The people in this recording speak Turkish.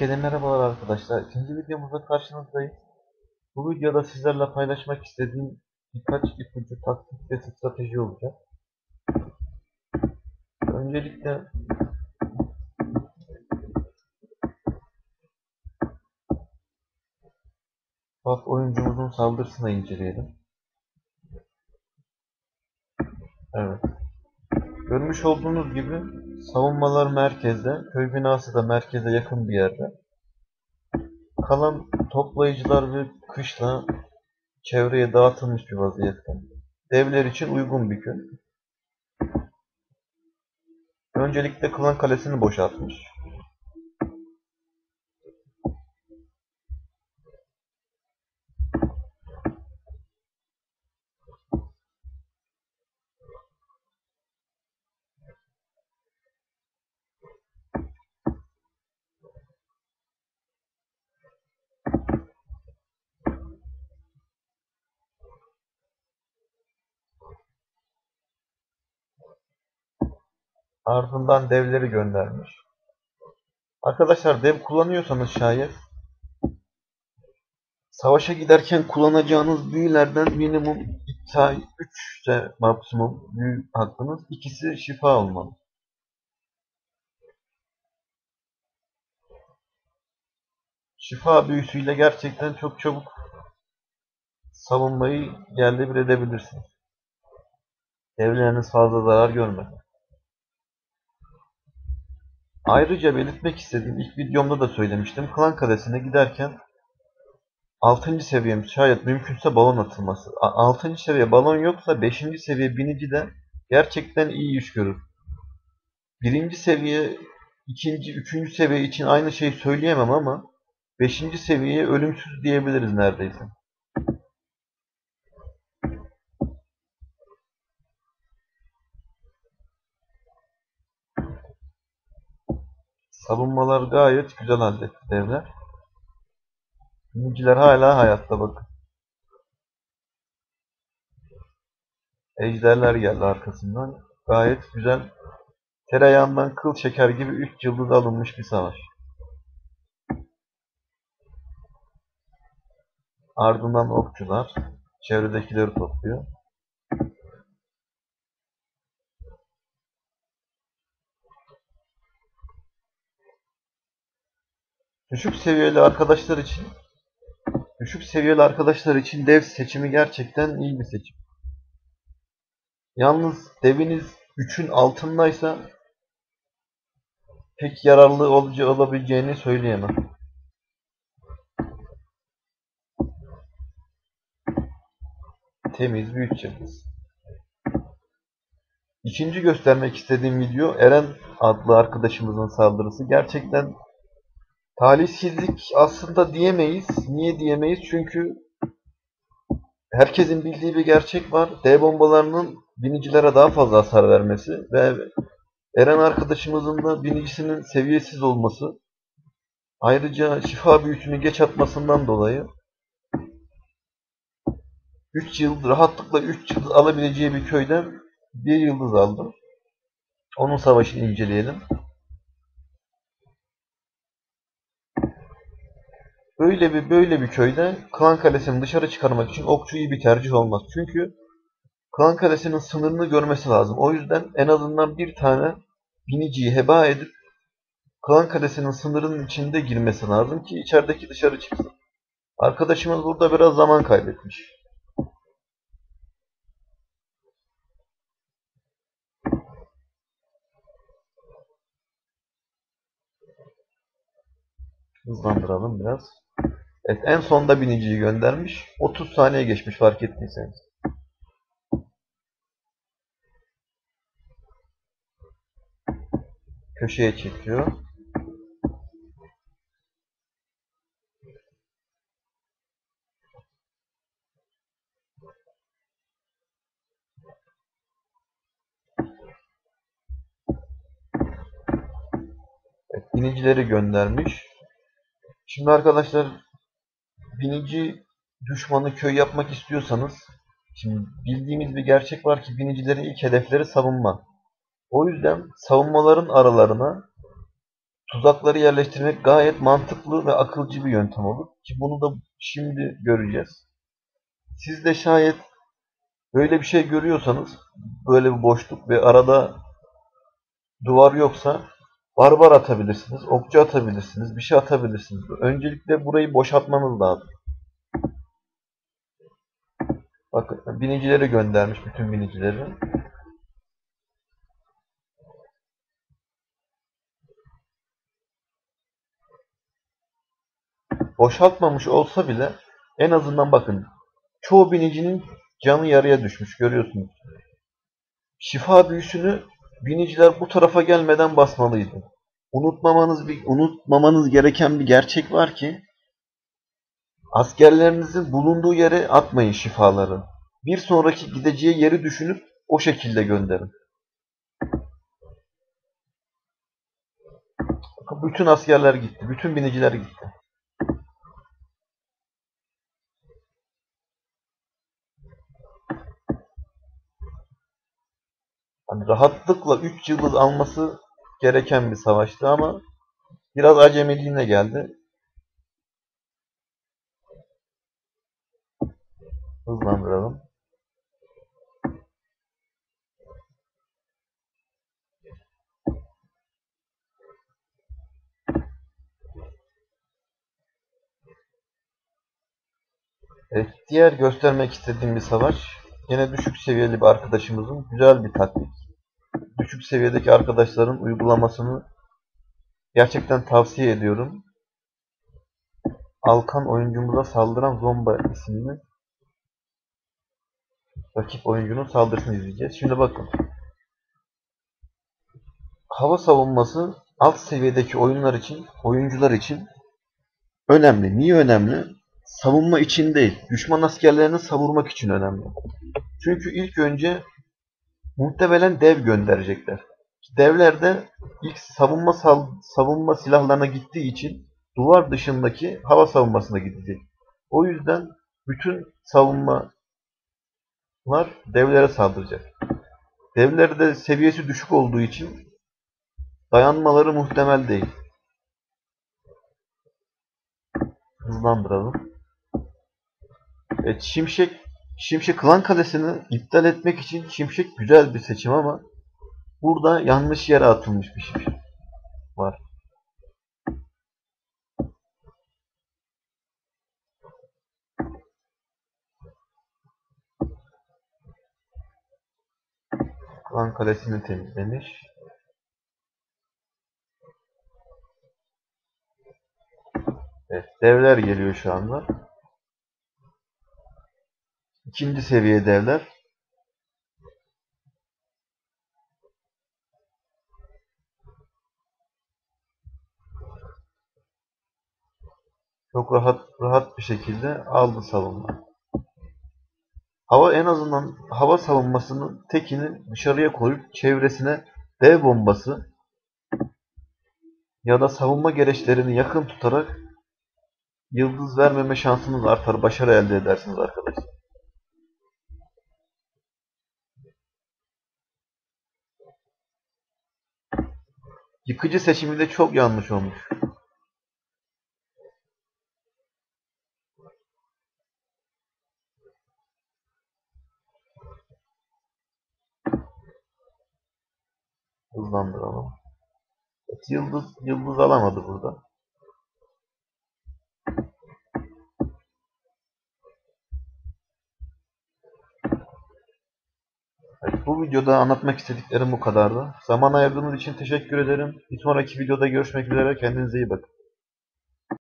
Herkese merhabalar arkadaşlar. İkinci videomuzda karşınızdayız. Bu videoda sizlerle paylaşmak istediğim birkaç ipucu, taktik ve strateji olacak. Öncelikle Bak oyuncumuzun saldırısını inceleyelim. Evet. Görmüş olduğunuz gibi savunmalar merkezde, köy binası da merkeze yakın bir yerde. Kalan toplayıcılar ve kışla çevreye dağıtılmış bir vaziyette. Devler için uygun bir köy. Öncelikle klan kalesini boşaltmış. Ardından devleri göndermiş. Arkadaşlar dev kullanıyorsanız şayet savaşa giderken kullanacağınız büyülerden minimum 3 ise maksimum büyü hakkınız ikisi şifa olmalı. Şifa büyüsüyle gerçekten çok çabuk savunmayı yerle bir edebilirsiniz. Devleriniz fazla zarar görmeden. Ayrıca belirtmek istediğim ilk videomda da söylemiştim. Klan Kalesi'ne giderken 6. seviyemiz şayet mümkünse balon atılması. 6. seviye balon yoksa 5. seviye binici de gerçekten iyi iş görür. 1. seviye, 2. 3. seviye için aynı şeyi söyleyemem ama 5. seviyeye ölümsüz diyebiliriz neredeyse. Savunmalar gayet güzel halletti devler. Biniciler hala hayatta bakın. Ejderler geldi arkasından. Gayet güzel. Tereyağından kıl çeker gibi 3 yıldız alınmış bir savaş. Ardından okçular çevredekileri topluyor. Düşük seviyeli arkadaşlar için düşük seviyeli arkadaşlar için dev seçimi gerçekten iyi bir seçim. Yalnız deviniz 3'ün altındaysa pek yararlı olabileceğini söyleyemem. Temiz bir 3 yıldız. İkinci göstermek istediğim video Eren adlı arkadaşımızın saldırısı. Gerçekten Talihsizlik aslında diyemeyiz. Niye diyemeyiz? Çünkü herkesin bildiği bir gerçek var. D bombalarının binicilere daha fazla hasar vermesi ve Eren arkadaşımızın da binicisinin seviyesiz olması ayrıca şifa büyüsünü geç atmasından dolayı 3 yıl rahatlıkla 3 yıldız alabileceği bir köyden 1 yıldız aldı. Onun savaşını inceleyelim. Böyle bir böyle bir köyde Klan Kalesi'ni dışarı çıkarmak için okçu iyi bir tercih olmaz. Çünkü Klan Kalesi'nin sınırını görmesi lazım. O yüzden en azından bir tane biniciyi heba edip Klan Kalesi'nin sınırının içinde girmesi lazım ki içerideki dışarı çıksın. Arkadaşımız burada biraz zaman kaybetmiş. Hızlandıralım biraz. Evet, en sonda biniciyi göndermiş. 30 saniye geçmiş fark ettiyseniz. Köşeye çekiyor. Evet, binicileri göndermiş. Şimdi arkadaşlar binici düşmanı köy yapmak istiyorsanız şimdi bildiğimiz bir gerçek var ki binicilerin ilk hedefleri savunma. O yüzden savunmaların aralarına tuzakları yerleştirmek gayet mantıklı ve akılcı bir yöntem olur. Ki bunu da şimdi göreceğiz. Siz de şayet böyle bir şey görüyorsanız, böyle bir boşluk ve arada duvar yoksa barbar atabilirsiniz, okçu atabilirsiniz, bir şey atabilirsiniz. Öncelikle burayı boşaltmanız lazım. Bakın binicileri göndermiş bütün binicileri. Boşaltmamış olsa bile en azından bakın çoğu binicinin canı yarıya düşmüş görüyorsunuz. Şifa büyüsünü biniciler bu tarafa gelmeden basmalıydı. Unutmamanız bir unutmamanız gereken bir gerçek var ki askerlerinizin bulunduğu yere atmayın şifaları. Bir sonraki gideceği yeri düşünüp o şekilde gönderin. Bütün askerler gitti. Bütün biniciler gitti. Hani rahatlıkla 3 yıldız alması gereken bir savaştı ama biraz acemiliğine geldi. Hızlandıralım. Evet, diğer göstermek istediğim bir savaş yine düşük seviyeli bir arkadaşımızın güzel bir taktik. Düşük seviyedeki arkadaşların uygulamasını gerçekten tavsiye ediyorum. Alkan oyuncumuza saldıran Zomba isimli rakip oyuncunun saldırısını izleyeceğiz. Şimdi bakın. Hava savunması alt seviyedeki oyunlar için, oyuncular için önemli. Niye önemli? Savunma için değil, düşman askerlerini savurmak için önemli. Çünkü ilk önce muhtemelen dev gönderecekler. Devler de ilk savunma savunma silahlarına gittiği için duvar dışındaki hava savunmasına gidecek. O yüzden bütün savunmalar devlere saldıracak. Devler de seviyesi düşük olduğu için dayanmaları muhtemel değil. Hızlandıralım. Evet, Şimşek Şimşek Klan Kalesi'ni iptal etmek için Şimşek güzel bir seçim ama burada yanlış yere atılmış bir Şimşek var. Klan Kalesi'ni temizlemiş. Evet, devler geliyor şu anda. İkinci seviye devler. Çok rahat rahat bir şekilde aldı savunma. Hava en azından hava savunmasının tekini dışarıya koyup çevresine dev bombası ya da savunma gereçlerini yakın tutarak yıldız vermeme şansınız artar. Başarı elde edersiniz arkadaşlar. Yıkıcı seçiminde çok yanlış olmuş. Hızlandıralım. Evet, yıldız, yıldız alamadı burada. Evet, bu videoda anlatmak istediklerim bu kadardı. Zaman ayırdığınız için teşekkür ederim. Bir sonraki videoda görüşmek üzere. Kendinize iyi bakın.